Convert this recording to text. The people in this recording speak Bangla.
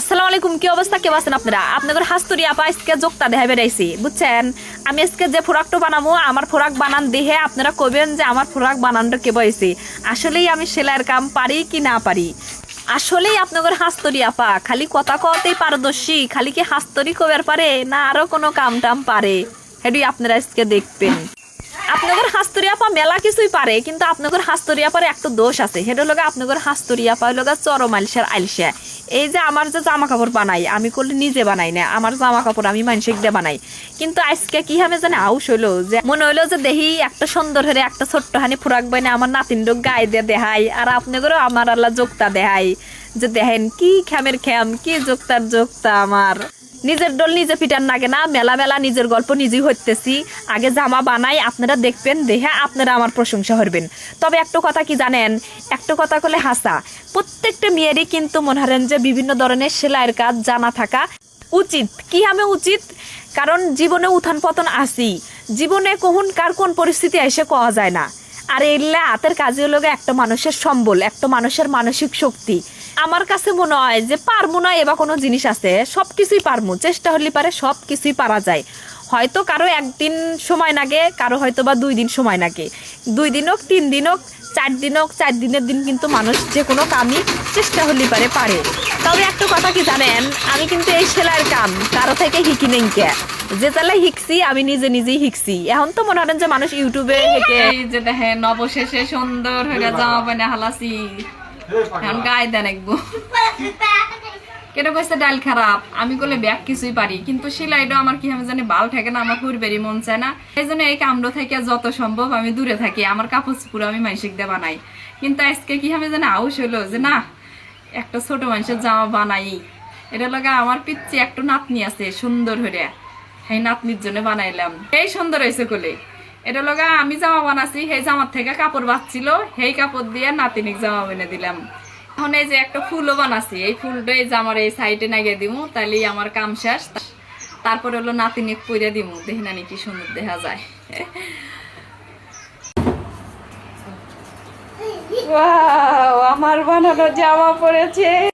আসসালামু আলাইকুম, কি অবস্থা? কেউ আছেন আপনারা? আপনাদের হাস্তুরি আপা আজকে যোগতা দেখা বেড়াইছি, বুঝছেন? আমি আজকে যে ফোরাকটা বানাবো আমার ফোরাক বানান দেখে আপনারা কবেন যে আমার ফোরাক বানানটা কে বয়েছি আসলেই আমি সেলাইয়ের কাম পারি কি না পারি? আসলেই আপনাদের হাস্তরি আপা, খালি কথা কতেই পারদর্শী, খালি কি হাস্তরি কবের পারে, না আরও কোনো কাম টাম পারে? হেডি, আপনারা আজকে দেখবেন। আপনাদের হাস্তরিয়া পা মেলা কিছুই পারে, কিন্তু আপনাদের হাস্তরিয়া পারে একটা দোষ আছে। সেটা লগে আপনাদের হাস্তরিয়া পা লগে চরম আলসার আলসা। এই যে আমার যে জামা কাপড় বানাই, আমি করলে নিজে বানাই না, আমার জামা কাপড় আমি মানসিক দিয়ে বানাই। কিন্তু আজকে কি হবে জানে আউস হইল যে, মনে হইল যে দেহি একটা সুন্দর হরে একটা ছোট্ট হানি ফুরাক বাইনে আমার নাতিন ডোক গায়ে দিয়ে দেহাই, আর আপনাদেরও আমার আল্লাহ যোগতা দেহাই। যে দেখেন কি খ্যামের খ্যাম কি যোগতার যোগতা আমার। নিজের ডোল নিজে পিটার নাগে না, মেলা মেলা নিজের গল্প নিজেই হইতেছি। আগে জামা বানাই, আপনারা দেখবেন, দেখে আপনারা আমার প্রশংসা করবেন তবে একটা কথা কি জানেন? একটা কথা কলে হাসা। প্রত্যেকটা মেয়েরই কিন্তু মনে হারেন যে বিভিন্ন ধরনের সেলাইয়ের কাজ জানা থাকা উচিত। কি আমি উচিত? কারণ জীবনে উত্থান পতন আসি। জীবনে কখন কার কোন পরিস্থিতি এসে কওয়া যায় না। আর এগুলা হাতের কাজে হলো একটা মানুষের সম্বল, একটা মানুষের মানসিক শক্তি। আমার কাছে মনে হয় যে পারব না এবার কোনো জিনিস আছে সব কিছুই পারব, চেষ্টা হলে পারে সব কিছুই পারা যায়। হয়তো কারও একদিন সময় লাগে কারও হয়তো বা দুই দিন সময় লাগে দুই দিন হোক, তিন দিন হোক, চার দিন হোক, চার দিনের দিন কিন্তু মানুষ যে কোনো কামই চেষ্টা হলে পারে পারে। তবে একটা কথা কি জানেন, আমি কিন্তু এই সেলাইয়ের কাম, কারও থেকে হিকি নেই কে। যে তাহলে হিকছি আমি নিজে নিজেই হিকছি এখন তো মনে করেন যে মানুষ ইউটিউবে হেঁকে এই যে দেখেন অবশেষে সুন্দর হয়ে জামা পানে হালাসি। এখন গায়ে দেন একবো। কেন কইছে ডাল খারাপ? আমি করলে ব্যাগ কিছুই পারি কিন্তু সেলাইটা আমার কি আমি জানি বাল থাকে না আমার হুরবেরি মন চায় না। এই জন্য এই কামড়ো থেকে যত সম্ভব আমি দূরে থাকি আমার কাপড় পুরো আমি মাইসিক দিয়ে বানাই কিন্তু আজকে কি আমি জানি আউস হলো যে না একটা ছোট মানুষের জামা বানাই। এটা লাগে আমার পিচ্ছি একটু নাতনি আছে সুন্দর হইয়া। সেই নাতনির জন্য বানাইলাম। এই সুন্দর হয়েছে কোলে। এটা লগা আমি জামা বানাচ্ছি সেই জামার থেকে কাপড় বাঁচছিল, সেই কাপড় দিয়ে নাতিনিক জামা বেনে দিলাম। এখন এই যে একটা ফুলও বানাচ্ছি এই ফুলটা এই জামার এই সাইডে নাগিয়ে দিমু, তাহলে আমার কাম শেষ। তারপরে হলো নাতিনিক পরে দিমু, দেখি নানি কি সুন্দর দেখা যায়। আমার বানানো জামা পড়েছে।